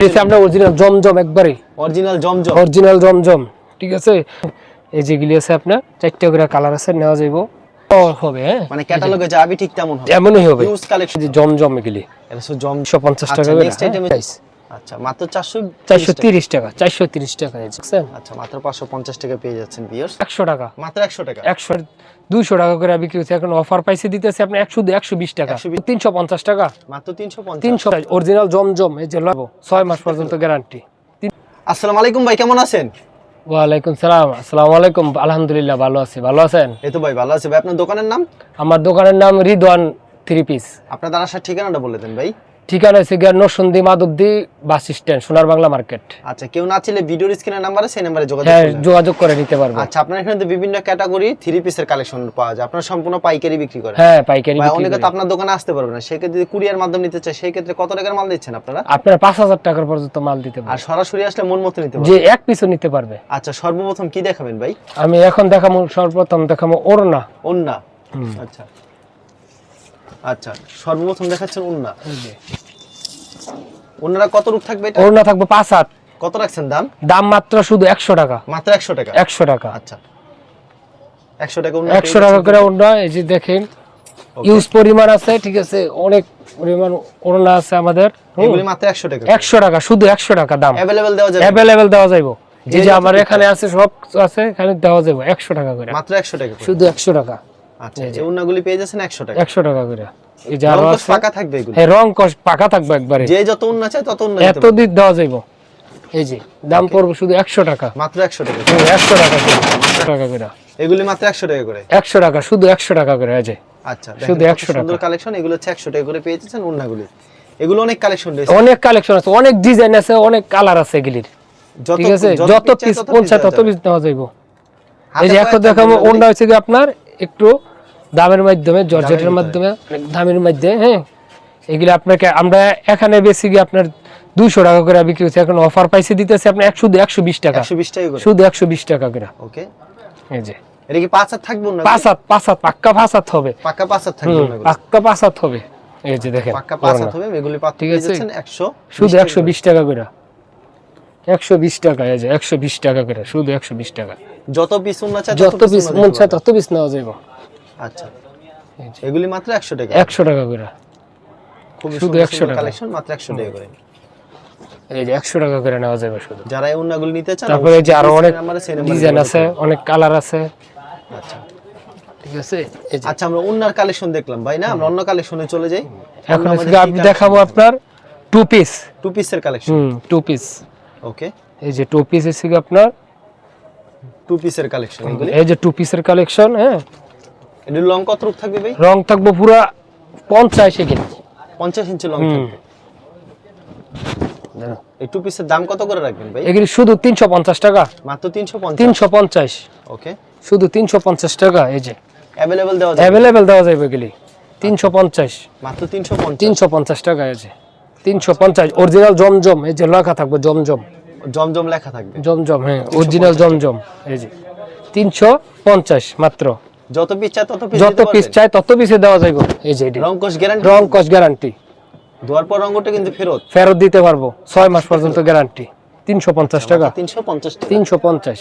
এসে আপনার অরিজিনাল জমজম একবারে। অরিজিনাল জমজম। অরিজিনাল জমজম ঠিক আছে? এই যেগুলি আছে আপনার চারটে করে কালার আছে নেওয়া যাইব। হবে হ্যাঁ? মানে ক্যাটালগে যাবি ঠিক তেমন হবে। এমনই হবে। ইউজ কালেকশন জমজম এগুলি। এটা হচ্ছে জম একশো পঞ্চাশ আচ্ছা, টাকা করে। এ- আচ্ছা মাত্র 400 চারশো তিরিশ টাকা চারশো তিরিশ টাকা এই যে, বুঝছেন? আচ্ছা মাত্র 550 টাকা পেয়ে যাচ্ছেন ভিউয়ার্স একশো টাকা। মাত্র 100 টাকা। একশো দুইশো টাকা করে বিক্রি হচ্ছে। এখন অফার পাইছে দিতেছে আপনি একশো একশো বিশ টাকা। তিনশো পঞ্চাশ টাকা। মাত্র 350 তিনশো অরিজিনাল জমজম এই যে লাভ ছয় মাস পর্যন্ত গ্যারান্টি আসসালামু আলাইকুম ভাই কেমন আছেন? ওয়ালাইকুম সালাম। আসসালামু আলাইকুম। আলহামদুলিল্লাহ ভালো আছি। ভালো আছেন? এই তো ভাই ভালো আছে। ভাই আপনার দোকানের নাম? আমার দোকানের নাম রিদওয়ান থ্রি পিস। আপনার দ্বারা ঠিকানাটা বলে দেন ভাই। ঠিকানা হচ্ছে গিয়ে নরসন্দী মাধবদী বাস স্ট্যান্ড সোনার বাংলা মার্কেট। আচ্ছা কেউ না ভিডিওর স্ক্রিনের নাম্বারে সেই নাম্বারে যোগাযোগ হ্যাঁ যোগাযোগ করে নিতে পারব। আচ্ছা আপনার এখানে তো বিভিন্ন ক্যাটাগরি থ্রি পিসের কালেকশন পাওয়া যায়। আপনার সম্পূর্ণ পাইকারি বিক্রি করেন। হ্যাঁ পাইকারি বিক্রি অনেকে তো আপনার দোকানে আসতে পারবে না। সেক্ষেত্রে যদি কুরিয়ার মাধ্যমে নিতে চায় সেই ক্ষেত্রে কত টাকার মাল দিচ্ছেন আপনারা? আপনারা পাঁচ হাজার টাকার পর্যন্ত মাল দিতে আর সরাসরি আসলে মন মতো নিতে যে এক পিসও নিতে পারবে। আচ্ছা সর্বপ্রথম কি দেখাবেন ভাই? আমি এখন দেখাবো সর্বপ্রথম দেখাবো ওড়না। ওন্না আচ্ছা। আচ্ছা সর্বপ্রথম দেখাচ্ছেন ওন্না ওন্নারা কত রূপ থাকবে এটা? ওড়না থাকবে পাঁচ হাত। কত রাখছেন দাম? দাম মাত্র শুধু একশো টাকা। মাত্র একশো টাকা? একশো টাকা। আচ্ছা। একশো টাকা ওন্না একশো টাকা করে ওড়না এই যে দেখেন। ইউজ পরিমাণ আছে ঠিক আছে? অনেক পরিমাণ ওড়না আছে আমাদের। এগুলি মাত্র একশো টাকা একশো টাকা শুধু একশো টাকা দাম। অ্যাভেলেবেল দেওয়া যাবে। অ্যাভেলেবেল দেওয়া যাইব। যে যে আমার এখানে আছে সব আছে এখানে দেওয়া যাবে একশো টাকা করে। মাত্র একশো টাকা শুধু একশো টাকা। আচ্ছা এই ওন্নাগুলি পেয়ে যাচ্ছেন একশো টাকা। একশো টাকা করে। এই যে রং আছে? থাকবে এগুলি? হ্যাঁ রং কস পাকা থাকবে একবারে। যে যত উন্না চায় তত উন্না এত দিক দেওয়া যাইব। এই যে দাম পড়বে শুধু একশো টাকা। মাত্র একশো টাকা একশো টাকা টাকা করে। এগুলি মাত্র একশো টাকা করে? একশো টাকা শুধু একশো টাকা করে এই আচ্ছা শুধু 100 টাকা। সুন্দর কালেকশন এগুলো হচ্ছে টাকা করে পেয়ে যাচ্ছেন এগুলো অনেক কালেকশন রয়েছে। অনেক কালেকশন আছে অনেক ডিজাইন আছে অনেক কালার আছে এগুলির। যত ঠিক আছে? যত পিস পঞ্চায়েত তত পিস নেওয়া যাইব। এই যে এখন দেখাবো। ওনটা হচ্ছে কি আপনার? একটু দামের মাধ্যমে জর্জেটের মাধ্যমে দামের মাধ্যমে হ্যাঁ। এগুলি আপনাকে আমরা এখানে বেশি গিয়ে আপনার দুইশো টাকা করে বিক্রি হচ্ছে। এখন অফার পাইছে দিতেছে আপনার একশো একশো বিশ টাকা। একশো বিশ টাকা শুধু একশো বিশ টাকা করে। ওকে। এই যে। এটা কি পাঁচ হাত থাকবে না পাঁচ হাত পাঁচ হাত পাক্কা পাঁচ হাত হবে। পাক্কা পাঁচ হাত থাকবে পাক্কা পাঁচ হাত হবে। এই যে দেখেন পাক্কা পাঁচ হাত হবে এগুলি পাত্র ঠিক আছে। যাচ্ছেন একশো শুধু টাকা করে। একশো বিশ টাকা এই যে একশো বিশ টাকা করে শুধু একশো বিশ টাকা। যত পিস উন্না চায় যত পিস মন চায় তত পিস নেওয়া যাইব। আচ্ছা। এগুলি মাত্র একশো টাকা। একশো টাকা করে। খুবই শুধু সুন্দর 100 সুন্দর টাকা। কালেকশন মাত্র একশো টাকা করে। এই যে একশো টাকা করে নেওয়া যাবে শুধু। যারা এই উন্নাগুলি নিতে চান তারপরে যে আরও অনেক ডিজাইন আছে অনেক কালার আছে। আচ্ছা। ঠিক আছে? আচ্ছা আমরা উন্নার কালেকশন দেখলাম। ভাই না আমরা অন্য কালেকশনে চলে যাই। এখন আমি দেখাবো আপনার টু পিস টু পিসের কালেকশন হুম টু পিস ওকে এই যে টু পিস এসে আপনার টু পিসের কালেকশন এই যে টু পিসের কালেকশন হ্যাঁ। এগুলি লং কত রূপ থাকবে ভাই? রং থাকব পুরা পঞ্চাশ এখানে পঞ্চাশ ইঞ্চি লং। থাকবে। এই টু পিসের দাম কত করে রাখবেন ভাই? এগুলি শুধু তিনশো পঞ্চাশ টাকা। মাত্র তিনশো পঞ্চাশ? তিনশো পঞ্চাশ। ওকে শুধু তিনশো পঞ্চাশ টাকা এই যে। অ্যাভেলেবেল দেওয়া যাবে? অ্যাভেলেবেল দেওয়া যাবে এগুলি। তিনশো পঞ্চাশ। মাত্র তিনশো পঞ্চাশ। তিনশো পঞ্চাশ টাকা আছে তিনশো পঞ্চাশ অরিজিনাল জমজম এই যে লেখা থাকবে জমজম। জমজম লেখা থাকবে। জমজম হ্যাঁ অরিজিনাল জমজম এই যে। তিনশো পঞ্চাশ মাত্র। যত পিস চায় তত পিস যত পিস চাই তত পিসে দেওয়া যাইব এই যে এটি। রং কোষ গ্যারান্টি রং কস গ্যারান্টি ধোয়ার পর রঙটা কিন্তু ফেরত। ফেরত দিতে পারব ছয় মাস পর্যন্ত গ্যারান্টি তিনশো পঞ্চাশ টাকা। তিনশো পঞ্চাশ টাকা। তিনশো পঞ্চাশ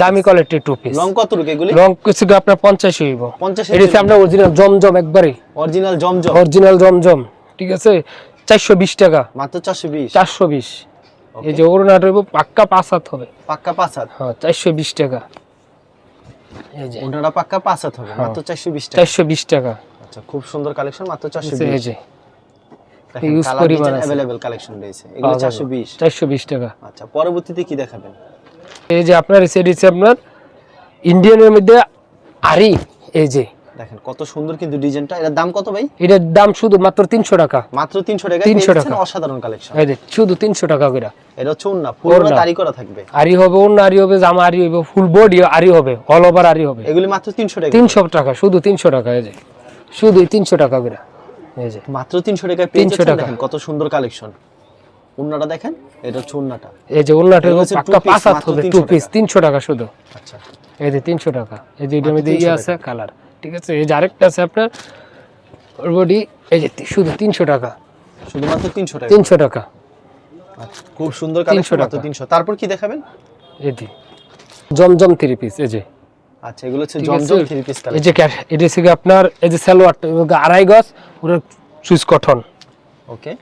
দামি কোয়ালিটি টু পিস রং কত রুক এগুলি? রং কিছু আপনার পঞ্চাশ হইব? পঞ্চাশ এটিতে আপনার অরিজিনাল জমজম একবারে। অরিজিনাল জমজম। অরিজিনাল জমজম ঠিক আছে? চারশো বিশ টাকা। মাত্র চারশো বিশ? চারশো বিশ। এই যে অরুণাটা পাক্কা পাঁচ হাত হবে। পাক্কা পাঁচ হাত। হ্যাঁ চারশো বিশ টাকা। এই যে। পাক্কা পাঁচ হাত হবে মাত্র চারশো বিশ টাকা। চারশো বিশ টাকা। আচ্ছা খুব সুন্দর কালেকশন মাত্র চারশো এই যে। আছে। অ্যাভেলেবেল কালেকশন রয়েছে। এগুলো পাওয়া যাবে। চারশো বিশ। চারশো বিশ টাকা। আচ্ছা পরবর্তীতে কি দেখাবেন? এই যে আপনার সেট আপনার ইন্ডিয়ানের মধ্যে আরি এই যে দেখেন কত সুন্দর কিন্তু ডিজাইনটা। এটার দাম কত ভাই? এটার দাম শুধু মাত্র তিনশো টাকা। মাত্র তিনশো টাকা। 300 টাকা। অসাধারণ কালেকশন এই শুধু তিনশো টাকা করে। এটা হচ্ছে ওড়না। দাড়ি করা থাকবে। আরি হবে অন্য আরি হবে জামা আরি হবে ফুল বডি আরি হবে অল ওভার আরি হবে। এগুলি মাত্র তিনশো টাকা। তিনশো টাকা শুধু তিনশো টাকা এই যে। শুধু তিনশো টাকা করে। এই যে। মাত্র তিনশো টাকায় পেয়ে 300 যাচ্ছেন কত সুন্দর কালেকশন উন্নাটা দেখেন এটা হচ্ছে এই যে অন্যটা হচ্ছে পাক্কা পাঁচ হাত হবে টু পিস টাকা। তিনশো টাকা শুধু। আচ্ছা। এই যে তিনশো টাকা। এই যে মধ্যে 300 ইয়ে। আছে কালার ঠিক আছে? এই যে আরেকটা আছে আপনার বডি এই যে শুধু তিনশো টাকা। শুধুমাত্র তিনশো টাকা? তিনশো টাকা। আচ্ছা খুব সুন্দর কালেকশন 300 মাত্র টাকা। তিনশো। তারপর কি দেখাবেন? এটি জমজম থ্রি পিস এই যে। আচ্ছা এগুলো হচ্ছে জমজম থ্রি পিস এই যে এটি হচ্ছে আপনার এই যে সালোয়ার আড়াই গজ পুরো সুইচ কটন ওকে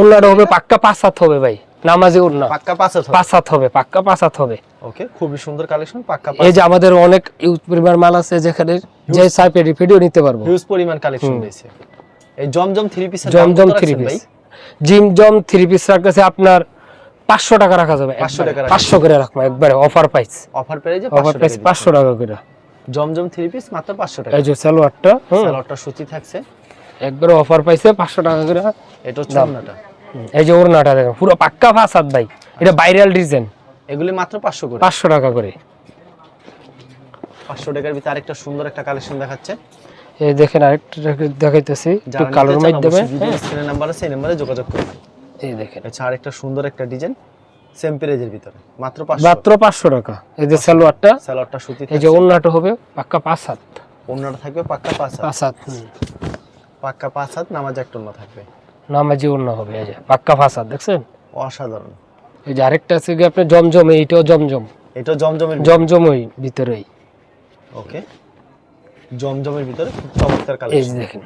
ওন্নাটা হবে? পাক্কা পাঁচ সাত হবে ভাই। নামাজে ওন্না পাক্কা পাঁচ হাত পাঁচ হবে পাক্কা পাঁচ হবে। ওকে খুবই সুন্দর কালেকশন পাক্কা এই যে আমাদের অনেক ইউজ পরিমাণ মাল আছে যেখানে যে সাইপ এডি ফিডিও নিতে পারব। হিউজ পরিমাণ কালেকশন রয়েছে। এই জমজম থ্রি পিসের জমজম থ্রি পিস জিম জম থ্রি পিস রাখতেছে আপনার পাঁচশো টাকা রাখা যাবে 500 টাকা পাঁচশো করে রাখব একবারে। অফার প্রাইস অফার যে অফার প্রাইস পাঁচশো টাকা করে। জমজম থ্রি পিস মাত্র পাঁচশো টাকা। এই যে সালোয়ারটা স্যালাডটা সুতি থাকছে। একবারে অফার পাইছে পাঁচশো টাকা করে এটা হচ্ছে এই যে ওড়নাটা দেখেন পুরো পাক্কা হাত ভাই। এটা ভাইরাল ডিজাইন। এগুলি মাত্র পাঁচশো করে। পাঁচশো টাকা করে। পাঁচশো টাকার ভিতরে আরেকটা সুন্দর একটা কালেকশন দেখাচ্ছে। এই দেখেন আরেকটা দেখাইতেছি। একটু কালোর মাধ্যমে অবশ্যই ভিডিও স্ক্রিনে নাম্বার আছে এই নাম্বারে যোগাযোগ করুন। এই দেখেন। আচ্ছা আরেকটা সুন্দর একটা ডিজাইন সেম প্রাইজের ভিতরে। মাত্র মাত্র পাঁচশো টাকা। এই যে সালোয়ারটা স্যালাডটা সুতি এই যে ওড়নাটা হবে পাক্কা পাঁচ হাত ওড়নাটা থাকবে পাক্কা পাঁচ হাত পাঁচ হাত পাক্কা পাঁচ হাত নামাজ একটা ওড়না থাকবে। নামাজি ওড়না হবে এই যে পাক্কা হাত দেখছেন? অসাধারণ। এই যে আরেকটা আছে গিয়ে আপনার জমজম এইটাও জমজম। এটা জমজমের জমজম ওই ভিতরেই। ওকে। জমজমের ভিতরে খুব চমৎকার এই যে দেখেন।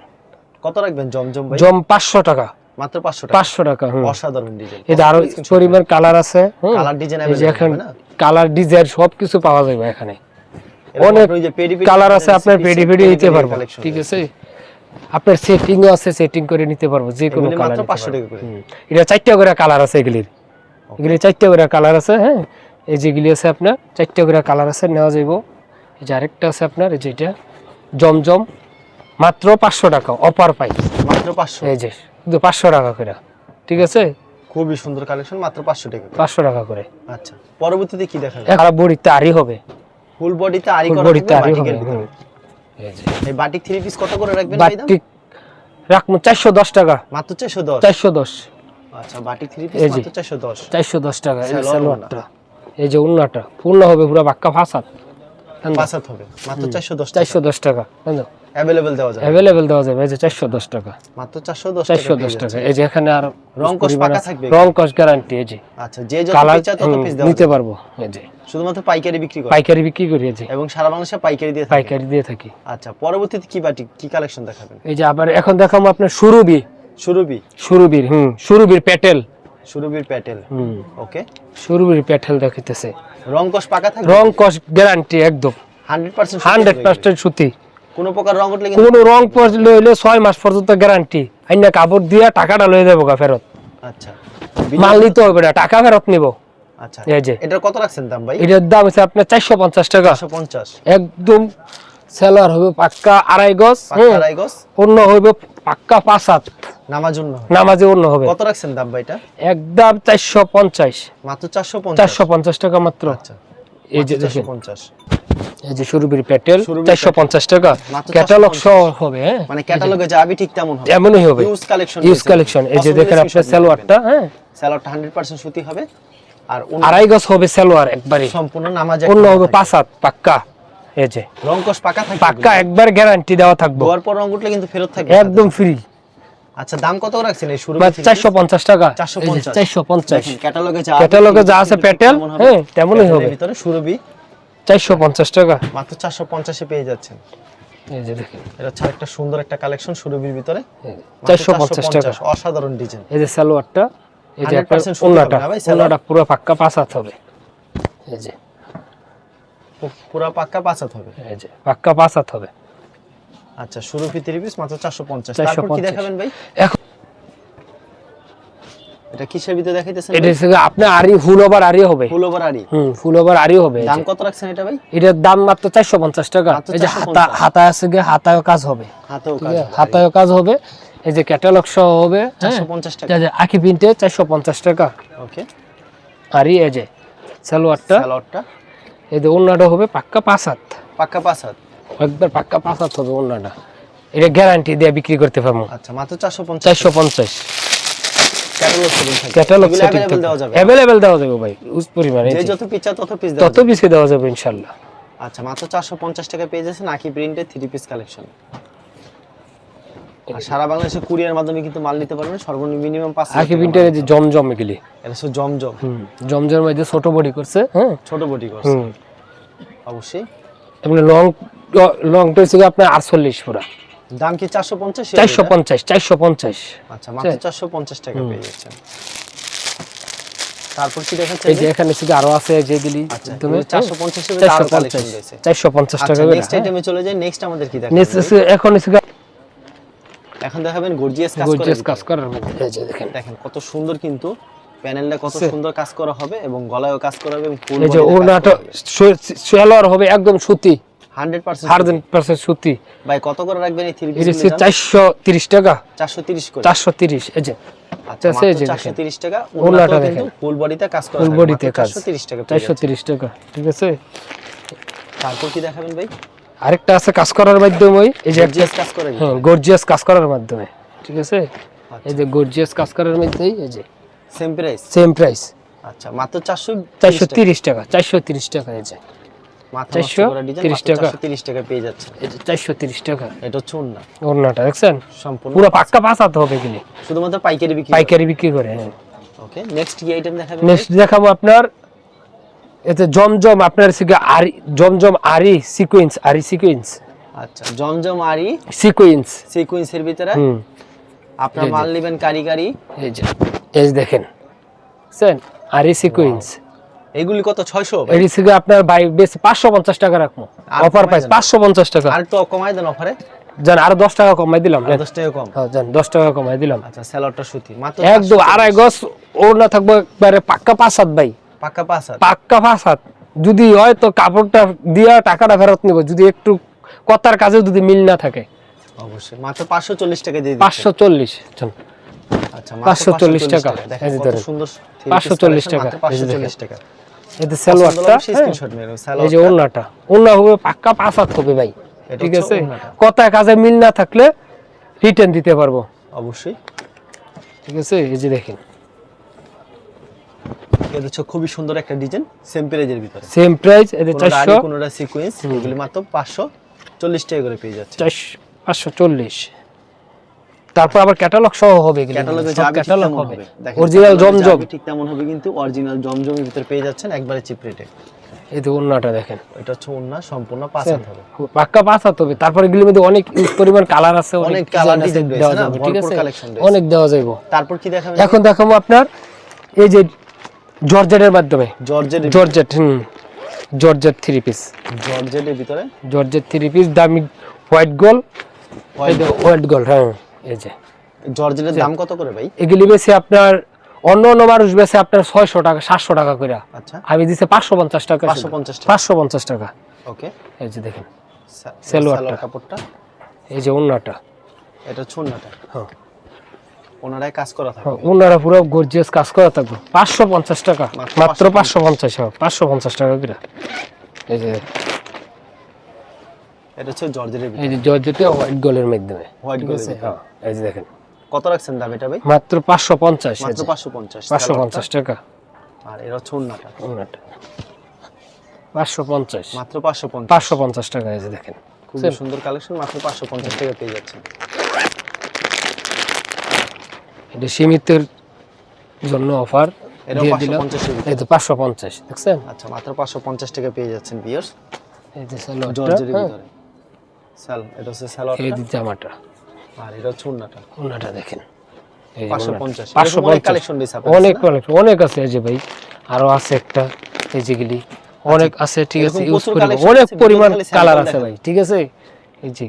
কত রাখবেন জমজম ভাই? জম পাঁচশো টাকা। মাত্র পাঁচশো টাকা? পাঁচশো টাকা হুম। অসাধারণ ডিজাইন এই যে আরও পরিমাণ কালার আছে কালার ডিজাইন এই এখন কালার ডিজাইন সব কিছু পাওয়া যাবে এখানে। অনেক কালার আছে আপনার পেডি পেডি নিতে pedi পারব। ঠিক আছে? আপনার সেটিংও আছে সেটিং করে নিতে পারব যে কোনো কালার মাত্র 500 টাকা করে। এটা চারটা করে কালার আছে এগুলির। এগুলি চারটা করে কালার আছে হ্যাঁ? এই যেগুলি আছে আপনার চারটা করে কালার আছে নেওয়া যাইব। এই যে আরেকটা আছে আপনার এই যেটা জমজম মাত্র পাঁচশো টাকা অপার পাই মাত্র পাঁচশো। এই যে শুধু পাঁচশো টাকা করে ঠিক আছে? খুবই সুন্দর কালেকশন মাত্র পাঁচশো টাকা। পাঁচশো টাকা করে। আচ্ছা পরবর্তীতে কি দেখাবেন? খারাপ বড়িতে আরই হবে। ফুল বডিতে আরি করা বডিতে আরই হবে। এই বাটিক থ্রি পিস কত করে রাখবেন? বাটিক রাখব চারশো দশ টাকা। মাত্র চারশো দশ? চারশো দশ। আচ্ছা বাটিক থ্রি পিস মাত্র চারশো দশ। চারশো দশ টাকা এই সালোয়ারটা এই যে উন্নাটা পূর্ণ হবে পুরো বাক্কা ফাসাদ। ফাসাদ হবে। মাত্র চারশো দশ চারশো দশ টাকা অ্যাভেলেবেল দেওয়া যাবে। অ্যাভেলেবেল দেওয়া যাবে এই যে চারশো দশ টাকা। মাত্র চারশো দশ চারশো টাকা দশ পেয়ে টাকা এই যে এখানে আর রং কস পাকা থাকবে? রং কস গ্যারান্টি এই যে। আচ্ছা যে যত পিস তত পিস দেওয়া নিতে পারব এই যে। শুধুমাত্র পাইকারি বিক্রি করে। পাইকারি বিক্রি করি এই যে। এবং সারা বাংলাদেশে পাইকারি দিয়ে পাইকারি দিয়ে থাকি। আচ্ছা পরবর্তীতে কি বাটি কি কালেকশন দেখাবেন? এই যে আবার এখন দেখাবো আপনার সুরবি। সুরবি? সুরবির হুম সুরবির প্যাটেল সুরবির প্যাটেল হুম। ওকে। সুরবির প্যাটেল দেখিতেছে। রং কস পাকা থাকবে? রং কস গ্যারান্টি একদম। হান্ড্রেড পার্সেন্ট হান্ড্রেড পার্সেন্ট সুতি। কোনো প্রকার রং উঠলে কোন রং লইলে ছয় মাস পর্যন্ত গ্যারান্টি আইনা কাপড় দিয়া টাকাটা লয়ে যাব গা ফেরত। আচ্ছা। মাল নিতে হবে না টাকা ফেরত নিব। আচ্ছা। এই যে। এটার কত রাখছেন দাম ভাই? এটার দাম হচ্ছে আপনার চারশো পঞ্চাশ টাকা। পঞ্চাশ। একদম সেলার হবে পাক্কা আড়াই গজ আড়াই গজ? অন্য হইবে পাক্কা পাঁচ হাত। নামার জন্য নামাজে অন্য হবে। কত রাখছেন দাম ভাই এটা? একদম চারশো পঞ্চাশ। মাত্র চারশো চারশো পঞ্চাশ টাকা মাত্র। আচ্ছা। এই যে চারশো পঞ্চাশ। এই যে সুরবির প্যাটেল সুরবির চারশো পঞ্চাশ টাকা। ক্যাটালগ সহ হবে হ্যাঁ? মানে ক্যাটালগে যা আবি ঠিক তেমন হবে। এমনই হবে। ইউজ কালেকশন ইউজ কালেকশন এই যে দেখেন আপনার সালোয়ারটা হ্যাঁ? হান্ড্রেড পার্সেন্ট সুতি হবে। আর আড়াই গজ হবে সালোয়ার একবারে। সম্পূর্ণ নামাজ অন্য হবে পাঁচ হাত পাক্কা। এই যে। রং পাকা থাকবে পাক্কা একবার গ্যারান্টি দেওয়া থাকব। ধোয়ার পর রং উঠলে কিন্তু ফেরত থাকবে একদম ফ্রি আচ্ছা দাম কত রাখছেন এই শুরু চারশো পঞ্চাশ টাকা। 450 চারশো পঞ্চাশ। ক্যাটালগে যা ক্যাটালগে যা আছে প্যাটেল হ্যাঁ তেমনই হবে। ভিতরে সুরবি চারশো পঞ্চাশ টাকা। মাত্র চারশো পঞ্চাশে পেয়ে যাচ্ছেন। এই যে দেখেন। এটা হচ্ছে একটা সুন্দর একটা কালেকশন সুরবির ভিতরে। চারশো পঞ্চাশ টাকা। অসাধারণ ডিজাইন এই যে সালোয়ারটা এই যে 100% আপনার হবে ওন্নাটা। না ভাই, সালোয়ার? ওন্নাটা পুরো পাক্কা পাঁচ হবে। এই যে। পুরো পাক্কা পাঁচ হবে। এই যে পাক্কা পাঁচ হবে। আচ্ছা সুরভি থ্রি পিস মাত্র চারশো পঞ্চাশ। 450 তারপর কি দেখাবেন ভাই? এখন এটা কিসের ভিতরে দেখাইতেছেন এটা হচ্ছে আপনার আরি ফুল ওভার আরি হবে। ফুল ওভার আড়ি? হুম ফুল ওভার আরি হবে দাম কত রাখছেন এটা ভাই? এটার দাম মাত্র চারশো পঞ্চাশ টাকা। মাত্র এই যে হাতা হাতা আছে গিয়ে হাতায় কাজ হবে। হাতেও কাজ হাতায় কাজ হবে। এই যে ক্যাটালগ সহ হবে হ্যাঁ? চারশো পঞ্চাশ টাকা। এই যে আখি প্রিন্টে চারশো পঞ্চাশ টাকা। ওকে আরি এই যে সালোয়ারটা। স্যালাডটা এই যে ওন্নাটা হবে পাক্কা পাঁচ হাত। পাক্কা পাঁচ হাত। একবার পাক্কা পাঁচ হাত হবে ওন্নাটা এটা গ্যারান্টি দিয়ে বিক্রি করতে পারব। আচ্ছা মাত্র চারশো পঞ্চাশ। চারশো পঞ্চাশ। ক্যাটালগ সেটিং অ্যাভেলেবেল দেওয়া যাবে ভাই উস পরিমাণে যে যত পিচা তত পিস তত বেশি দেওয়া যাবে ইনশাল্লাহ আচ্ছা মাত্র চারশো পঞ্চাশ টাকা পেয়ে যাচ্ছেন আকি প্রিন্টের থ্রি পিস কালেকশন আর সারা বাংলাদেশে কুরিয়ার মাধ্যমে কিন্তু মাল নিতে পারবেন সর্বনিম্ন মিনিমাম পাঁচ হাজার আকি টাকা প্রিন্টের যে জমজম এগুলি মাল। এটা হচ্ছে জমজম হুম জমজমের মধ্যে ছোট বডি করছে হ্যাঁ ছোট বডি করছে অবশ্যই এমনি লং হচ্ছে গিয়ে আপনার আটচল্লিশ পুরা দাম কি চারশো পঞ্চাশ চারশো পঞ্চাশ চারশো পঞ্চাশ। আচ্ছা মাত্র চারশো পঞ্চাশ টাকা পেয়ে যাচ্ছেন। তারপর কি দেখাচ্ছেন এই যে? এখানে থেকে আরও আছে যেগুলি তুমি চারশো পঞ্চাশ চারশো কালেকশন রয়েছে। চারশো পঞ্চাশ টাকা করে। নেক্সট আইটেমে চলে যাই নেক্সট আমাদের কি দেখাবেন নেক্সট এখন এখন দেখাবেন গর্জিয়াস কাজ করে গর্জিয়াস কাজ করার মধ্যে। এই যে দেখেন। দেখেন কত সুন্দর কিন্তু প্যানেলটা কত সুন্দর কাজ করা হবে এবং গলায়ও কাজ করা হবে এবং ফুল এই যে ওড়নাটা সোয়ালোয়ার হবে একদম সুতি। হান্ড্রেড পার্সেন্ট হান্ড্রেড পার্সেন্ট সুতি। ভাই কত করে রাখবেন এই থ্রি পিস টাকা। চারশো তিরিশ করে। চারশো তিরিশ এই যে। আচ্ছা এই যে টাকা। ওড়নাটা দেখেন। ফুল বডিতে কাজ করা ফুল বডিতে কাজ। টাকা ঠিক আছে? তারপর কি দেখাবেন ভাই? আরেকটা আছে কাজ করার মাধ্যমে। এই যে গর্জিয়াস কাজ করে হ্যাঁ গর্জিয়াস কাজ করার মাধ্যমে ঠিক আছে? আচ্ছা। এই যে গর্জিয়াস কাজ করার মধ্যেই এই যে। সেম প্রাইস সেম প্রাইস আচ্ছা মাত্র চারশো চারশো তিরিশ টাকা চারশো তিরিশ টাকা এই যে। মাত্র 430 তিরিশ টাকা। টাকা তিরিশ টাকা পেয়ে যাচ্ছে। চারশো তিরিশ টাকা। এটা হচ্ছে ওড়না। ওড়নাটা দেখছেন? সম্পূর্ণ পুরো পাক্কা পাঁচাতে হবে কিনে শুধুমাত্র পাইকারি বিক্রি পাইকারি বিক্রি করে। হ্যাঁ ওকে নেক্সট কি আইটেম দেখাবেন? নেক্সট দেখাবো আপনার এতে জমজম আপনার আরি জমজম আরি সিকোয়েন্স আরি সিকোয়েন্স আচ্ছা জমজম আরি সিকোয়েন্স সিকুয়েন্সের ভিতরে? আপনার মাল নেবেন কারিগরি? এই যে এই দেখেন। বুঝছেন আরি সিকোয়েন্স এগুলি কত? ছয়শো? এটি থেকে আপনার বাই বেশ পাঁচশো পঞ্চাশ টাকা রাখব। অফার প্রাইস দেন। পাঁচশো পঞ্চাশ টাকা। আর একটু কমাই দেন অফারে জান আরও দশ টাকা কমাই দিলাম নেন। দশ টাকা কম। হ্যাঁ, জান দশ টাকা কমাই দিলাম। আচ্ছা স্যালাডটা সুতি। মাত্র একদম 540 আড়াই গজ ওর না থাকব একবারে পাক্কা পাঁচ হাত ভাই। পাক্কা পাঁচ হাত? পাক্কা পাঁচ হাত। যদি হয় তো কাপড়টা দিয়া টাকাটা ফেরত নিব যদি একটু কথার কাজে যদি মিল না থাকে। অবশ্যই। মাত্র পাঁচশো চল্লিশ টাকা দিয়ে দিচ্ছেন। পাঁচশো চল্লিশ আচ্ছা 540 টাকা। 540 টাকা। পাঁচশো চল্লিশ টাকা। এতে সালোয়ারটা হ্যাঁ, স্ক্রিনশট মেরো এই যে ওড়নাটা। ওড়না হবে পাক্কা পাঁচ হাত হবে ভাই। ঠিক আছে? কথায় কাজে মিল না থাকলে রিটার্ন দিতে পারব। অবশ্যই। ঠিক আছে? এই যে দেখেন। এটা হচ্ছে খুবই সুন্দর একটা ডিজাইন সেম প্রাইজের ভিতরে। সেম প্রাইস কোনোটা চারশো। আড়ি, কোনোটা সিকোয়েন্স এগুলি মাত্র পাঁচশো চল্লিশ টাকা করে পেয়ে যাচ্ছে। চারশো পাঁচশো চল্লিশ। তারপর আবার ক্যাটালগ সহ হবে ক্যাটালগে ক্যাটালগ অরিজিনাল জমজম। ঠিক তেমন হবে কিন্তু অরিজিনাল জমজমের ভিতরে পেয়ে যাচ্ছেন একবারে চিপ রেটে এই যে ওড়নাটা দেখেন। এটা হচ্ছে ওন্না সম্পূর্ণ পাঁচ হাত হবে। পাক্কা পাঁচ হাত হবে। তারপর এগুলির মধ্যে অনেক পরিমাণ কালার আছে অনেক ডিজাইন রয়েছে দেওয়া? যাবে ঠিক আছে? অনেক দেওয়া যাবে তারপর কি দেখাবেন? এখন দেখাবো আপনার এই যে জর্জেটের মাধ্যমে। জর্জের জর্জেট হুম। জর্জেট থ্রি পিস জর্জেটের ভিতরে? জর্জেট থ্রি পিস দামি হোয়াইট গোল হোয়াইট গোল হ্যাঁ। এই যে। জর্জেটের দাম কত করে ভাই? এগুলি বেশি আপনার অন্য অন্য মানুষ বেশি আপনার ছয়শো টাকা সাতশো টাকা করে আচ্ছা। আমি দিছে পাঁচশো পঞ্চাশ টাকা 550 টাকা। পাঁচশো পঞ্চাশ টাকা। ওকে। এই যে দেখেন। সালোয়ারটা। সালোয়ার কাপড়টা। এই যে ওনাটা এটা হচ্ছে ওন্নাটা। হ্যাঁ। ওনারাই কাজ করা হ্যাঁ, ওনারা পুরো গর্জিয়াস কাজ করা থাকবে। পাঁচশো পঞ্চাশ টাকা। মাত্র পাঁচশো পঞ্চাশ। হ্যাঁ পাঁচশো পঞ্চাশ টাকা করে এই যে এটা হচ্ছে জর্জেটের এই যে জর্জেটে হোয়াইট গোলের মাধ্যমে। হোয়াইট আছে? হ্যাঁ। এই যে দেখেন। কত রাখছেন দাম এটা ভাই? মাত্র পাঁচশো পঞ্চাশ এই মাত্র যে, পাঁচশো পঞ্চাশ। পাঁচশো পঞ্চাশ টাকা। আর এটা হচ্ছে ওনাটা পাঁচশো পঞ্চাশ। মাত্র পাঁচশো পঞ্চাশ। পাঁচশো পঞ্চাশ টাকা এই যে দেখেন। খুবই সুন্দর কালেকশন মাত্র পাঁচশো পঞ্চাশ টাকা পেয়ে যাচ্ছেন। এটা সীমিতের জন্য অফার দিয়ে দিলাম। ভিতরে। এই তো পাঁচশো পঞ্চাশ দেখছেন? আচ্ছা মাত্র পাঁচশো পঞ্চাশ টাকা পেয়ে যাচ্ছেন বিয়ার্স এই যে জর্জের হ্যাঁ, ভিতরে। স্যাল এটা হচ্ছে এই স্যালোয়ারটা যে জামাটা। আর এটা হচ্ছে ওন্নাটা। ওন্নাটা দেখেন। এই অনেক কালেকশন অনেক আছে এই যে ভাই। আরও আছে একটা এই যেগুলি অনেক আছে ঠিক আছে ইউজ করি। অনেক পরিমাণ কালার আছে ভাই ঠিক আছে? এই যে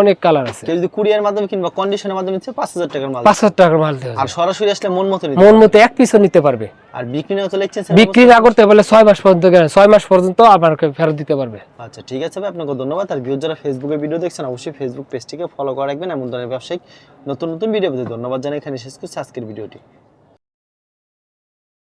অনেক কালার আছে। কেউ যদি কুরিয়ার মাধ্যমে কিংবা কন্ডিশনের মাধ্যমে নিচ্ছে পাঁচ হাজার টাকার মাল। পাঁচ হাজার টাকার মাল দেওয়া আর সরাসরি আসলে মন মতো নিতে মন। মতো এক পিসও নিতে পারবে। আর বিক্রি না তো লিখছেন বিক্রি না করতে পারলে ছয় মাস পর্যন্ত কেন ছয় মাস পর্যন্ত আপনাকে ফেরত দিতে পারবে। আচ্ছা ঠিক আছে ভাই আপনাকে ধন্যবাদ। আর ভিউজ যারা ফেসবুকে ভিডিও দেখছেন অবশ্যই ফেসবুক পেজটিকে ফলো করে রাখবেন। এমন ধরনের ব্যবসায়িক নতুন নতুন ভিডিও পেতে ধন্যবাদ জানাই। এখানে শেষ করছি আজকের ভিডিওটি